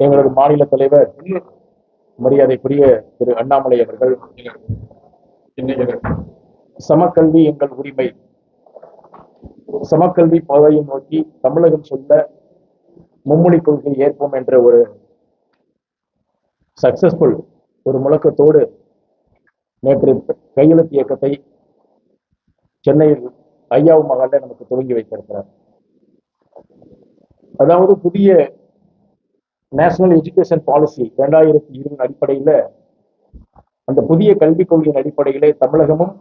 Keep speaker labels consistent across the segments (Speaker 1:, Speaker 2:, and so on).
Speaker 1: எங்களது மாநில தலைவர் மரியாதைக்குரிய திரு அண்ணாமலை அவர்கள். சமக்கல்வி எங்கள் உரிமை. சமக்கல்வி பாதையை நோக்கி தமிழகம் சொல்ல மும்மொழி கொள்கை ஏற்போம் என்ற ஒரு சக்சஸ்ஃபுல் ஒரு முழக்கத்தோடு நேற்று கையெழுத்து இயக்கத்தை சென்னையில் ஐயாவு மகால்ல நமக்கு துவங்கி வைத்திருக்கிறார். அதாவது புதிய நேஷனல் எஜுகேஷன் பாலிசி இரண்டாயிரத்தி இருபது அடிப்படையில் அந்த புதிய கல்விக் கொள்கையின் அடிப்படையிலே தமிழகமும்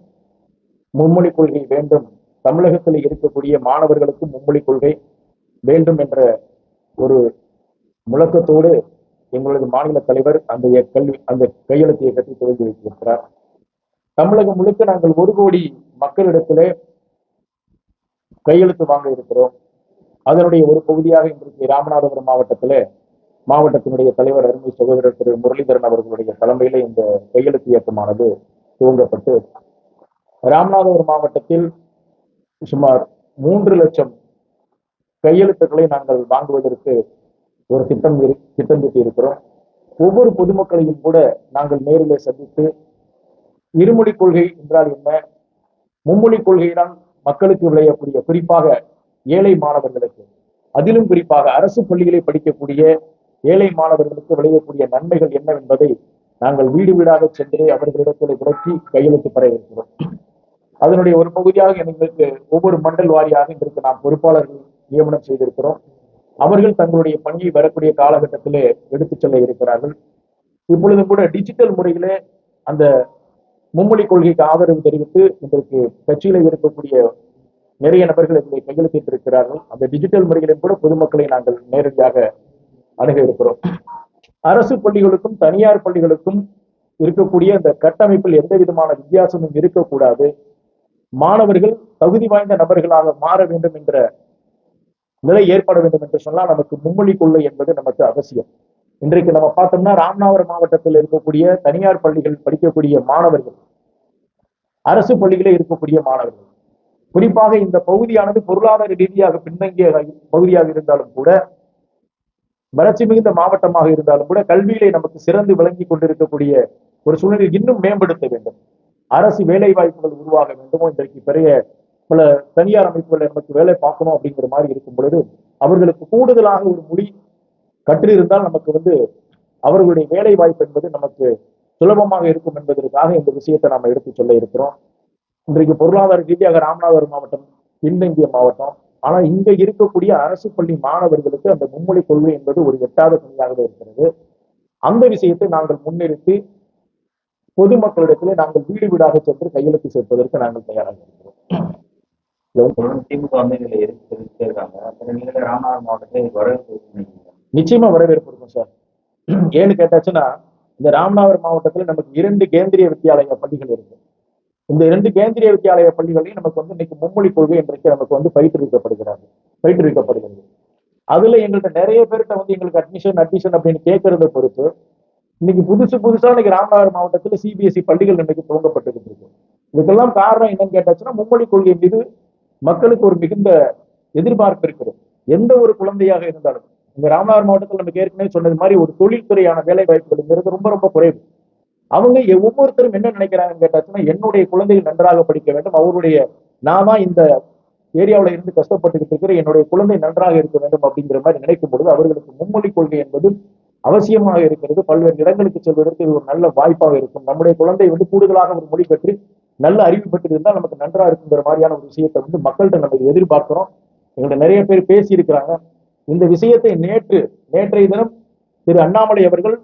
Speaker 1: மும்மொழி கொள்கை வேண்டும். தமிழகத்தில் இருக்கக்கூடிய மாணவர்களுக்கு மும்மொழி கொள்கை வேண்டும் என்ற ஒரு முழக்கத்தோடு எங்களது மாநில தலைவர் அந்த கல்வி அந்த கையெழுத்து இயக்கத்தை துவங்கி வைத்திருக்கிறார். தமிழகம் முழுக்க நாங்கள் ஒரு கோடி மக்களிடத்திலே கையெழுத்து வாங்க இருக்கிறோம். அதனுடைய ஒரு பகுதியாக இன்றைக்கு ராமநாதபுரம் மாவட்டத்திலே மாவட்டத்தினுடைய தலைவர் அருமை சகோதரர் திரு முரளிதரன் அவர்களுடைய தலைமையில இந்த கையெழுத்து இயக்கமானது துவங்கப்பட்டு ராமநாதபுரம் மாவட்டத்தில் சுமார் மூன்று லட்சம் கையெழுத்துக்களை நாங்கள் வாங்குவதற்கு ஒரு திட்டம் திட்டமிட்டு இருக்கிறோம் ஒவ்வொரு பொதுமக்களையும் கூட நாங்கள் நேரிலே சந்தித்து இருமொழி கொள்கை என்றால் என்ன? மும்மொழி கொள்கையினால் மக்களுக்கு விளையக்கூடிய குறிப்பாக ஏழை மாணவர்களுக்கு அதிலும் குறிப்பாக அரசு பள்ளிகளை படிக்கக்கூடிய ஏழை மாணவர்களுக்கு விளையக்கூடிய நன்மைகள் என்னவென்பதை நாங்கள் வீடு வீடாக சென்று அவர்களிடத்தில் விளக்கி கையெழுத்து பெற இருக்கிறோம். அதனுடைய ஒரு பகுதியாக எங்களுக்கு ஒவ்வொரு மண்டல் வாரியாக எங்களுக்கு நாம் பொறுப்பாளர்கள் நியமனம் செய்திருக்கிறோம். அவர்கள் தங்களுடைய பணியை வரக்கூடிய காலகட்டத்திலே எடுத்துச் செல்ல இருக்கிறார்கள். இப்பொழுதும் கூட டிஜிட்டல் முறையிலே அந்த மும்மொழி கொள்கைக்கு ஆதரவு தெரிவித்து இன்றைக்கு கட்சியில இருக்கக்கூடிய நிறைய நபர்கள் எங்களை கையெழுத்திட்டு இருக்கிறார்கள் அந்த டிஜிட்டல் முறையிலும் கூட பொதுமக்களை நாங்கள் நேரடியாக அணுக இருக்கிறோம். அரசு பள்ளிகளுக்கும் தனியார் பள்ளிகளுக்கும் இருக்கக்கூடிய இந்த கட்டமைப்பில் எந்த விதமான வித்தியாசமும் இருக்கக்கூடாது. மாணவர்கள் தகுதி வாய்ந்த நபர்களாக மாற வேண்டும் என்ற நிலை ஏற்பட வேண்டும் என்று சொன்னால் நமக்கு மும்மொழி கொள்ளை என்பது நமக்கு அவசியம். இன்றைக்கு நம்ம பார்த்தோம்னா ராமநாதபுரம் மாவட்டத்தில் இருக்கக்கூடிய தனியார் பள்ளிகள் படிக்கக்கூடிய மாணவர்கள் அரசு பள்ளிகளே இருக்கக்கூடிய மாணவர்கள். குறிப்பாக இந்த பகுதியானது பொருளாதார ரீதியாக பின்தங்கிய பகுதியாக இருந்தாலும் கூட வளர்ச்சி மிகுந்த மாவட்டமாக இருந்தாலும் கூட கல்வியிலே நமக்கு சிறந்து விளங்கி கொண்டிருக்கக்கூடிய ஒரு சூழ்நிலை இன்னும் மேம்படுத்த வேண்டும். அரசு வேலை வாய்ப்புகள் உருவாக வேண்டுமோ? இன்றைக்கு பெரிய பல தனியார் அமைப்புகள் நமக்கு வேலை பார்க்கணும் அப்படிங்கிற மாதிரி இருக்கும் பொழுது அவர்களுக்கு கூடுதலாக ஒரு மொழி கற்றிருந்தால் நமக்கு வந்து அவர்களுடைய வேலை வாய்ப்பு என்பது நமக்கு சுலபமாக இருக்கும் என்பதற்காக இந்த விஷயத்தை நாம எடுத்து சொல்ல இருக்கிறோம். இன்றைக்கு பொருளாதார ரீதியாக ராமநாதபுரம் மாவட்டம் பின்தங்கிய மாவட்டம் ஆனா இங்க இருக்கக்கூடிய அரசு பள்ளி மாணவர்களுக்கு அந்த மும்மொழி கொள்கை என்பது ஒரு எட்டாவது பணியாகவே இருக்கிறது. அந்த விஷயத்தை நாங்கள் முன்னிறுத்தி பொதுமக்களிடத்திலே நாங்கள் வீடு வீடாக சென்று கையெழுத்து சேர்ப்பதற்கு நாங்கள் தயாராக இருக்கிறோம்.
Speaker 2: திமுக வந்து இதுல இருக்காங்க. ராமநாதபுரம் மாவட்டத்தை வரவேற்பு
Speaker 1: நிச்சயமா வரவேற்பு இருக்கும் சார். ஏன்னு கேட்டாச்சுன்னா இந்த ராமநாதபுரம் மாவட்டத்துல நமக்கு இரண்டு கேந்திரிய வித்தியாலய பள்ளிகள் இருக்கு. இந்த இரண்டு கேந்திரிய வித்தியாலய பள்ளிகளையும் நமக்கு வந்து இன்னைக்கு மும்மொழி கொள்கை இன்றைக்கு நமக்கு வந்து பயிற்றுவிக்கப்படுகிறாங்க பயிற்றுவிக்கப்படுகிறது. அதுல எங்கள்கிட்ட நிறைய பேர்கிட்ட வந்து எங்களுக்கு அட்மிஷன் அட்மிஷன் அப்படின்னு கேட்கறத பொறுத்து இன்னைக்கு புதுசு புதுசா இன்னைக்கு ராமநாதர் மாவட்டத்துல சிபிஎஸ்இ பள்ளிகள் இன்னைக்கு துவங்கப்பட்டு இருக்கு இதுக்கெல்லாம் காரணம் என்னன்னு கேட்டாச்சுன்னா மும்மொழி கொள்கை மீது மக்களுக்கு ஒரு மிகுந்த எதிர்பார்ப்பு இருக்கிறது. எந்த ஒரு குழந்தையாக இருந்தாலும் இந்த ராமநாதர் மாவட்டத்தில் நமக்கு ஏற்கனவே சொன்னது மாதிரி ஒரு தொழில்துறையான வேலை வாய்ப்புகள்ங்கிறது ரொம்ப ரொம்ப குறைவு. அவங்க ஒவ்வொருத்தரும் என்ன நினைக்கிறாங்கன்னு கேட்டாச்சுன்னா என்னுடைய குழந்தைகள் நன்றாக படிக்க வேண்டும் அவருடைய நாமா இந்த ஏரியாவில் இருந்து கஷ்டப்பட்டுக்கிட்டு இருக்கிற என்னுடைய குழந்தை நன்றாக இருக்க வேண்டும் அப்படிங்கிற மாதிரி நினைக்கும் பொழுது அவர்களுக்கு மும்மொழி கொள்கை என்பது அவசியமாக இருக்கிறது. பல்வேறு இடங்களுக்கு செல்வதற்கு இது ஒரு நல்ல வாய்ப்பாக இருக்கும். நம்முடைய குழந்தை வந்து கூடுதலாக ஒரு மொழி பற்றி நல்ல அறிவு பெற்று இருந்தால் நமக்கு நன்றா இருக்குங்கிற மாதிரியான ஒரு விஷயத்தை வந்து மக்கள்கிட்ட நம்ம எதிர்பார்க்கிறோம். எங்கள்கிட்ட நிறைய பேர் பேசியிருக்கிறாங்க. இந்த விஷயத்தை நேற்று நேற்றைய தினம் திரு அண்ணாமலை அவர்கள்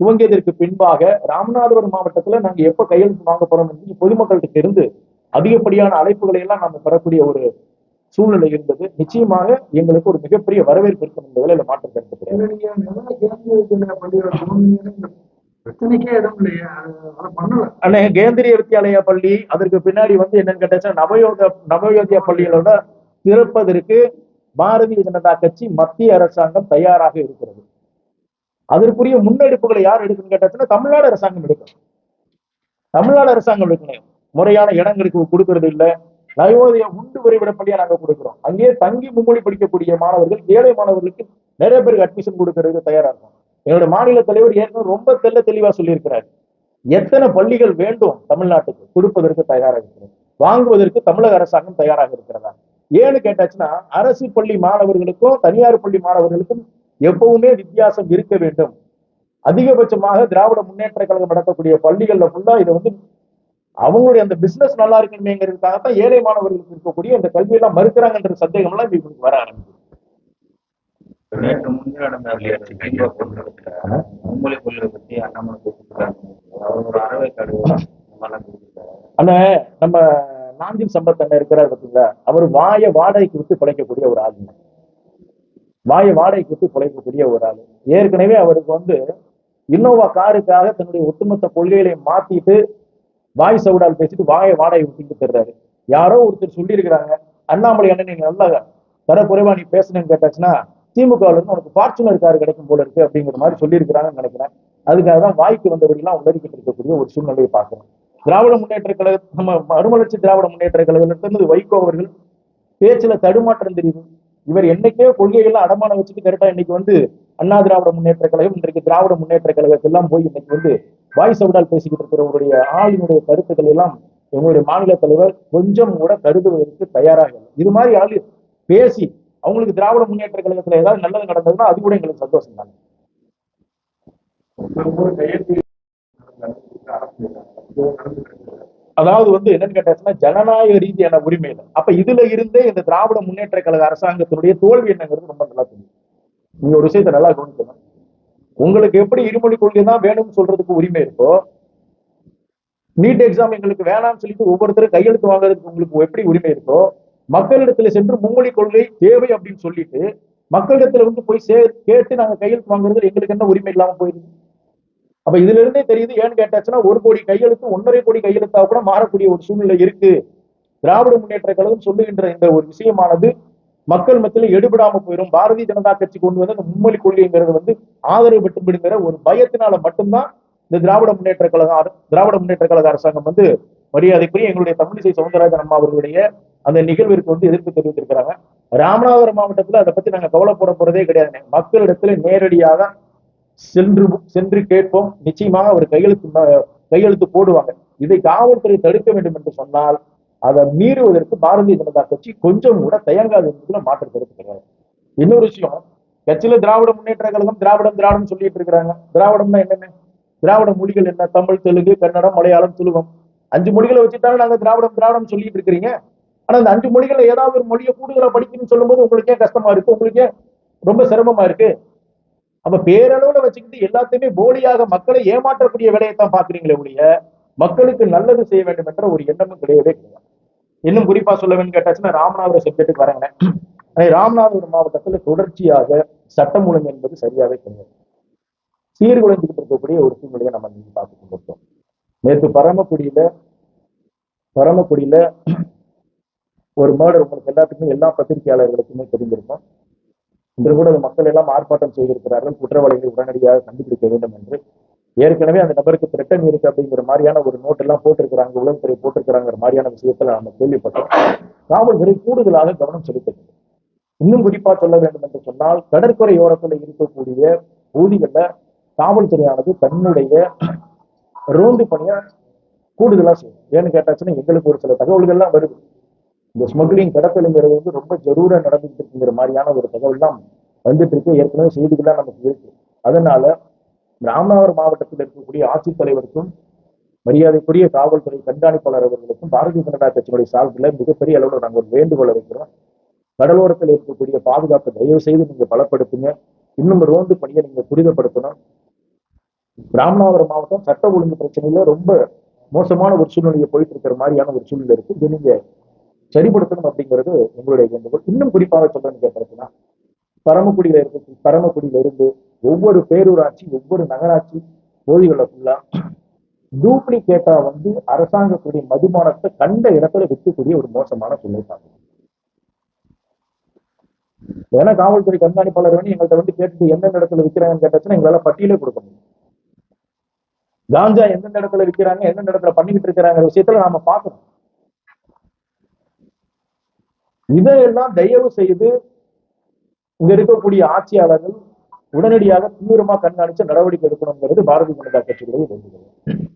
Speaker 1: துவங்கியதற்கு பின்பாக ராமநாதபுரம் மாவட்டத்துல நாங்க எப்ப கையெழுத்து வாங்க போறோம் என்று பொதுமக்கள்கிட்ட இருந்து அதிகப்படியான அழைப்புகளை எல்லாம் நம்ம பெறக்கூடிய ஒரு சூழ்நிலை இருந்தது. நிச்சயமாக எங்களுக்கு ஒரு மிகப்பெரிய வரவேற்பு இருக்கும் என்பதில் இதுல மாற்றம் கருத்து கிடையாது.
Speaker 3: இதுல நீங்க முதல்ல கேந்திரிய வித்யாலயா பள்ளியோட துவங்குனீங்கன்னா இந்த பிரச்சனைக்கே இடம் இல்லையா. அது- அதை பண்ணல.
Speaker 1: அண்ணே கேந்திரிய வித்யாலயா பள்ளி அதற்கு பின்னாடி வந்து என்னன்னு கேட்டாச்சா நவயோக நவயோதியா பள்ளிகளோட திறப்பதற்கு பாரதிய ஜனதா கட்சி மத்திய அரசாங்கம் தயாராக இருக்கிறது. அதற்குரிய முன்னெடுப்புகளை யார் எடுக்கணும்னு கேட்டாச்சுன்னா தமிழ்நாடு அரசாங்கம் எடுக்கணும் தமிழ்நாடு அரசாங்கம் எடுக்கணும். முறையான இடங்களுக்கு கொடுக்கறது இல்ல. நயோதய உண்டு விரைவிட பள்ளியா நாங்க கொடுக்கிறோம். அங்கேயே தங்கி மும்மொழி படிக்கக்கூடிய மாணவர்கள் ஏழை மாணவர்களுக்கு நிறைய பேருக்கு அட்மிஷன் கொடுக்கறதுக்கு தயாரா இருக்கும். எங்களுடைய மாநில தலைவர் ஏற்கனவே ரொம்ப தெள்ள தெளிவா சொல்லியிருக்கிறார். எத்தனை பள்ளிகள் வேண்டும் தமிழ்நாட்டுக்கு கொடுப்பதற்கு தயாராக இருக்கிறது? வாங்குவதற்கு தமிழக அரசாங்கம் தயாராக இருக்கிறதா? ஏன்னு கேட்டாச்சுன்னா அரசு பள்ளி மாணவர்களுக்கும் தனியார் பள்ளி மாணவர்களுக்கும் எப்பவுமே வித்தியாசம் இருக்க வேண்டும். அதிகபட்சமாக திராவிட முன்னேற்ற கழகம் நடத்தக்கூடிய பள்ளிகள்ல ஃபுல்லா இதை வந்து அவங்களுடைய அந்த பிசினஸ் நல்லா இருக்கணுமேங்கிறதுக்காகத்தான் ஏழை மாணவர்களுக்கு இருக்கக்கூடிய இந்த கல்வியெல்லாம் மறுக்கிறாங்கன்ற சந்தேகம் எல்லாம் இவங்களுக்கு வர ஆரம்பிக்குது.
Speaker 2: நேற்று முன்தினம் நடந்த மும்மொழி கொள்கை பத்தி அண்ணாமலை அவர் ஒரு பேசியிருக்காரு
Speaker 1: ஆனா நம்ம நாஞ்சில் சம்பத் அண்ணன் இருக்கிறார் பார்த்தீங்களா அவர் வாயை வாடகைக்கு விட்டு பிழைக்கக்கூடிய ஒரு ஆளுங்க. வாயை வாடகை விட்டு பிழைக்கக்கூடிய ஒரு ஆள். ஏற்கனவே அவருக்கு வந்து இன்னோவா காருக்காக தன்னுடைய ஒட்டுமொத்த கொள்கைகளை மாத்திட்டு வாய் சவுடால் பேசிட்டு வாயை வாடகை விட்டுட்டு தர்றாரு யாரோ ஒருத்தர் சொல்லியிருக்கிறாங்க அண்ணாமலை அண்ணன் நீங்க நல்லா தரக்குறைவா நீ பேசணும்னு கேட்டாச்சுன்னா திமுகவுல இருந்து உனக்கு ஃபார்ச்சுனர் கார் கிடைக்கும் போல இருக்கு அப்படிங்கிற மாதிரி சொல்லியிருக்கிறாங்கன்னு நினைக்கிறேன். அதுக்காக தான் வாய்க்கு வந்தபடியெல்லாம் உளறிக்கிட்டு இருக்கக்கூடிய ஒரு சூழ்நிலையை பார்க்கணும் திராவிட முன்னேற்ற கழக நம்ம மறுமலர்ச்சி திராவிட முன்னேற்ற கழகத்திலிருந்து வைகோ அவர்கள் பேச்சுல தடுமாற்றம் தெரியுது. இவர் என்னைக்கே கொள்கைகள்லாம் அடமானம் வச்சுட்டு கரெக்டா இன்னைக்கு வந்து அண்ணா திராவிட முன்னேற்ற கழகம் இன்றைக்கு திராவிட முன்னேற்ற கழகத்தெல்லாம் போய் இன்னைக்கு வந்து வாய் சவுடால் பேசிக்கிட்டு இருக்கிறவருடைய ஆளினுடைய கருத்துக்கள் எல்லாம் எங்களுடைய மாநில தலைவர் கொஞ்சம் கூட கருதுவதற்கு தயாராக இல்லை. இது மாதிரி ஆளு பேசி அவங்களுக்கு திராவிட முன்னேற்ற கழகத்துல ஏதாவது நல்லது நடந்ததுன்னா அது கூட எங்களுக்கு சந்தோஷம் தான்.
Speaker 3: கையெழுத்து
Speaker 1: அதாவது வந்து என்னன்னு கேட்டாச்சுன்னா ஜனநாயக ரீதியான உரிமை அப்ப இதுல இருந்தே இந்த திராவிட முன்னேற்ற கழக அரசாங்கத்தினுடைய தோல்வி என்னங்கிறது ரொம்ப நல்லா தெரியும். நீங்க ஒரு விஷயத்தை நல்லா கவனிக்கணும். உங்களுக்கு எப்படி இருமொழி கொள்கை தான் வேணும்னு சொல்றதுக்கு உரிமை இருக்கோ நீட் எக்ஸாம் எங்களுக்கு வேணாம்னு சொல்லிட்டு ஒவ்வொருத்தரும் கையெழுத்து வாங்குறதுக்கு உங்களுக்கு எப்படி உரிமை இருக்கோ மக்களிடத்துல சென்று மும்மொழி கொள்கை தேவை அப்படின்னு சொல்லிட்டு மக்களிடத்துல வந்து போய் சே கேட்டு நாங்க கையெழுத்து வாங்குறதுல எங்களுக்கு என்ன உரிமை இல்லாம போயிருக்கோம் அப்ப இதுல இருந்தே தெரியுது ஏன்னு கேட்டாச்சுன்னா ஒரு கோடி கையெழுத்து ஒன்றரை கோடி கையெழுத்தா கூட மாறக்கூடிய ஒரு சூழ்நிலை இருக்கு. திராவிட முன்னேற்ற கழகம் சொல்லுகின்ற இந்த ஒரு விஷயமானது மக்கள் மத்தியில் எடுபடாம போயிடும் பாரதிய ஜனதா கட்சி கொண்டு வந்த இந்த மும்மொழி கொள்கைங்கிறது வந்து ஆதரவு பெற்று விடுங்கிற ஒரு பயத்தினால மட்டும்தான் இந்த திராவிட முன்னேற்ற கழகம் திராவிட முன்னேற்ற கழக அரசாங்கம் வந்து மரியாதைக்குரிய எங்களுடைய தமிழிசை சவுந்தரராஜன் அம்மா அவர்களுடைய அந்த நிகழ்விற்கு வந்து எதிர்ப்பு தெரிவித்திருக்கிறாங்க. ராமநாதபுரம் மாவட்டத்துல அதை பத்தி நாங்க கவலைப்பட போறதே கிடையாதுங்க. மக்களிடத்துல நேரடியாக சென்று சென்று கேட்போம். நிச்சயமாக அவர் கையெழுத்து கையெழுத்து போடுவாங்க. இதை காவல்துறை தடுக்க வேண்டும் என்று சொன்னால் அதை மீறுவதற்கு பாரதிய ஜனதா கட்சி கொஞ்சம் கூட தயங்காது என்பதுல மாற்று கருத்து கிடையாது. இன்னொரு விஷயம் கட்சியில திராவிட முன்னேற்ற கழகம் திராவிடம் திராவிடம் சொல்லிட்டு இருக்கிறாங்க. திராவிடம்னா என்னென்ன? திராவிட மொழிகள் என்ன? தமிழ் தெலுங்கு கன்னடம் மலையாளம் துலுவம் அஞ்சு மொழிகளை வச்சுட்டாலும் நாங்க திராவிடம் திராவிடம் சொல்லிட்டு இருக்கிறீங்க. ஆனா அந்த அஞ்சு மொழிகளை ஏதாவது ஒரு மொழியை கூடுதலா படிக்கணும்னு சொல்லும்போது உங்களுக்கே கஷ்டமா இருக்கு. உங்களுக்கே ரொம்ப சிரமமா இருக்கு. அப்ப பேரளவுல வச்சுக்கிட்டு எல்லாத்தையுமே போலியாக மக்களை ஏமாற்றக்கூடிய வேலையைத்தான் பாக்குறீங்களே ஒழிய மக்களுக்கு நல்லது செய்ய வேண்டும் என்ற ஒரு எண்ணமும் கிடையவே கிடையாது. இன்னும் குறிப்பா சொல்ல வேண்டும் கேட்டாச்சுன்னா ராமநாதபுரம் சப்ஜெக்ட்டுக்கு வரேங்க. ராமநாதபுரம் மாவட்டத்துல தொடர்ச்சியாக சட்டம் ஒழுங்கு என்பது சரியாவே கிடையாது. சீர்குலைஞ்சுக்கிட்டு இருக்கக்கூடிய ஒரு சூழ்நிலையை நம்ம நீங்க பார்த்து கொண்டிருக்கோம் நேற்று பரமக்குடியில பரமக்குடியில ஒரு மர்டர் உங்களுக்கு எல்லாத்துக்குமே எல்லா பத்திரிகையாளர்களுக்குமே தெரிஞ்சிருக்கும். இன்று கூட மக்கள் எல்லாம் ஆர்ப்பாட்டம் செய்திருக்கிறார்கள். குற்றவாளிகளை உடனடியாக கண்டுபிடிக்க வேண்டும் என்று. ஏற்கனவே அந்த நபருக்கு திரட்டன் இருக்கு அப்படிங்கிற மாதிரியான ஒரு நோட் எல்லாம் போட்டிருக்கிறாங்க. உளவுத்துறை போட்டிருக்கிறாங்கிற மாதிரியான விஷயத்துல நம்ம கேள்விப்பட்டோம். காவல்துறை கூடுதலாக கவனம் செலுத்துகிறது. இன்னும் குறிப்பா சொல்ல வேண்டும் என்று சொன்னால் கடற்கரையோரத்துல இருக்கக்கூடிய ஊதிகள்ல காவல்துறையானது தன்னுடைய ரோந்து பணியை கூடுதலா செய்யும். ஏன்னு கேட்டாச்சுன்னா எங்களுக்கு ஒரு சில தகவல்கள்லாம் வருது. இந்த ஸ்மக்லிங் கடத்தலுங்கிறது வந்து ரொம்ப ஜரூரா நடந்துட்டு இருக்குங்கிற மாதிரியான ஒரு தகவல்லாம் வந்துட்டு இருக்கு ஏற்கனவே செய்திகள்லாம் நமக்கு இருக்கு. அதனால ராமநாதபுரம் மாவட்டத்தில் இருக்கக்கூடிய ஆட்சித்தலைவருக்கும் மரியாதைக்குரிய காவல்துறை கண்காணிப்பாளர் அவர்களுக்கும் பாரதிய ஜனதா கட்சியினுடைய சார்பில் மிகப்பெரிய அளவில் நாங்கள் ஒரு வேண்டுகோளை வைக்கிறோம் கடலோரத்தில் இருக்கக்கூடிய பாதுகாப்பை தயவு செய்து நீங்க பலப்படுத்துங்க. இன்னும் ரோந்து பணியை நீங்க துரிதப்படுத்தணும். ராமநாதபுரம் மாவட்டம் சட்ட ஒழுங்கு பிரச்சனையில ரொம்ப மோசமான ஒரு சூழ்நிலையை போயிட்டு இருக்கிற மாதிரியான ஒரு சூழ்நிலை இருக்கு. இது நீங்க சரிப்படுத்தணும் அப்படிங்கிறது எங்களுடைய வேண்டுகோள். இன்னும் குறிப்பாக சொல்றேன்னு கேட்கறதுன்னா பரமக்குடியில இருக்கு பரமக்குடியில இருந்து ஒவ்வொரு பேரூராட்சி ஒவ்வொரு நகராட்சி பகுதிகளில் ஃபுல்லா டூப்ளிகேட்டா வந்து அரசாங்கத்துடைய மதுபானத்தை கண்ட இடத்துல விற்கக்கூடிய ஒரு மோசமான சூழ்நிலை பார்க்கணும் ஏன்னா காவல்துறை கண்காணிப்பாளர் வேணும் எங்கள்கிட்ட வந்து கேட்டுட்டு எந்தெந்த இடத்துல விற்கிறாங்கன்னு கேட்டாச்சுன்னா எங்களால பட்டியலே கொடுக்க முடியும் காஞ்சா எந்தெந்த இடத்துல விற்கிறாங்க எந்தெந்த இடத்துல பண்ணிக்கிட்டு இருக்கிறாங்க விஷயத்துல நாம பார்க்கணும். இதையெல்லாம் தயவு செய்து இங்க இருக்கக்கூடிய ஆட்சியாளர்கள் உடனடியாக தீவிரமா கண்காணிச்சு நடவடிக்கை எடுக்கணுங்கிறது பாரதிய ஜனதா கட்சியுடைய வேண்டுகோள்.